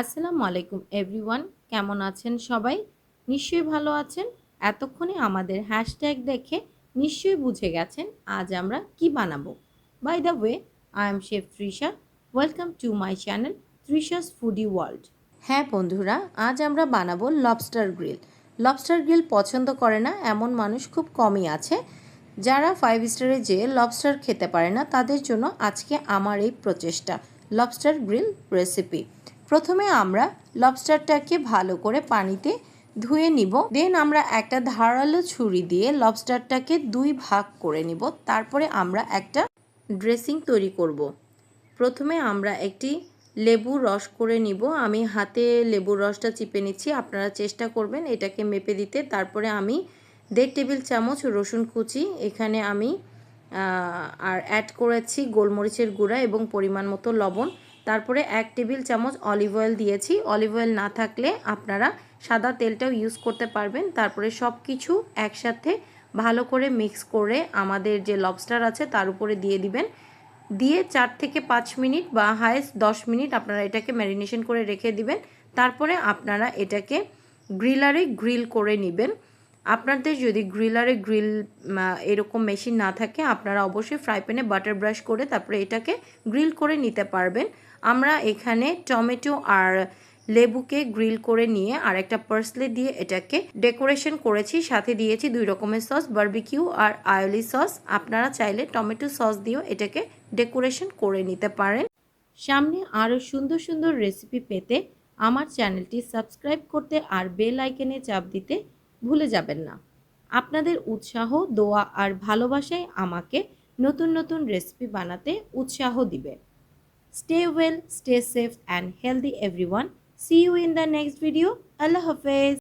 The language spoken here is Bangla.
আসসালামু আলাইকুম এভরিওয়ান কেমন আছেন সবাই? নিশ্চয়ই ভালো আছেন। এতক্ষণে আমাদের হ্যাশট্যাগ দেখে নিশ্চয়ই বুঝে গেছেন আজ আমরা কি বানাবো। By the way I am chef Trisha welcome to my channel Trisha's foodie world হ্যাঁ বন্ধুরা, আজ আমরা বানাবো লবস্টার গ্রিল লবস্টার গ্রিল পছন্দ করে না, এমন মানুষ খুব কমই আছে। যারা ফাইভ স্টারে যেয়ে লবস্টার খেতে পারে না, তাদের জন্য আজকে আমার এই প্রচেষ্টা লবস্টার গ্রিল রেসিপি প্রথমে আমরা লবস্টারটাকে ভালো করে পানিতে ধুয়ে নিব। দেন আমরা একটা ধারালো ছুরি দিয়ে লবস্টারটাকে দুই ভাগ করে নিব। তারপরে আমরা একটা ড্রেসিং তৈরি করব। প্রথমে আমরা একটি লেবুর রস করে নিব। আমি হাতে লেবুর রসটা চিপে নিচ্ছি, আপনারা চেষ্টা করবেন এটাকে মেপে দিতে। তারপরে আমি দেড় টেবিল চামচ রসুন কুচি। এখানে আমি আর অ্যাড করেছি গোলমরিচের গুঁড়া এবং পরিমাণ মতো লবণ। তারপরে এক টেবিল চামচ অলিভ অয়েল দিয়েছি। অলিভ অয়েল না থাকলে আপনারা সাদা তেলটাও ইউজ করতে পারবেন। তারপরে সব কিছু একসাথে ভালো করে মিক্স করে আমাদের যে লবস্টার আছে তার উপরে দিয়ে দিবেন। দিয়ে চার থেকে পাঁচ মিনিট বা হায়েস্ট দশ মিনিট আপনারা এটাকে ম্যারিনেশন করে রেখে দিবেন। তারপরে আপনারা এটাকে গ্রিলারে গ্রিল করে নেবেন। আপনাদের যদি গ্রিলারে গ্রিল এরকম মেশিন না থাকে, আপনারা অবশ্যই ফ্রাই প্যানে বাটার ব্রাশ করে তারপরে এটাকে গ্রিল করে নিতে পারবেন। আমরা এখানে টমেটো আর লেবুকে গ্রিল করে নিয়ে আর একটা পার্সলে দিয়ে এটাকে ডেকোরেশন করেছি। সাথে দিয়েছি দুই রকমের সস, বার্বিকিউ আর আয়লি সস। আপনারা চাইলে টমেটো সস দিয়েও এটাকে ডেকোরেশন করে নিতে পারেন। সামনে আরও সুন্দর সুন্দর রেসিপি পেতে আমার চ্যানেলটি সাবস্ক্রাইব করতে আর বেল আইকনে চাপ দিতে ভুলে যাবেন না। আপনাদের উৎসাহ, দোয়া আর ভালোবাসাই আমাকে নতুন নতুন রেসিপি বানাতে উৎসাহ দিবে। Stay well stay safe and healthy everyone see you in the next video আল্লাহ হাফেজ।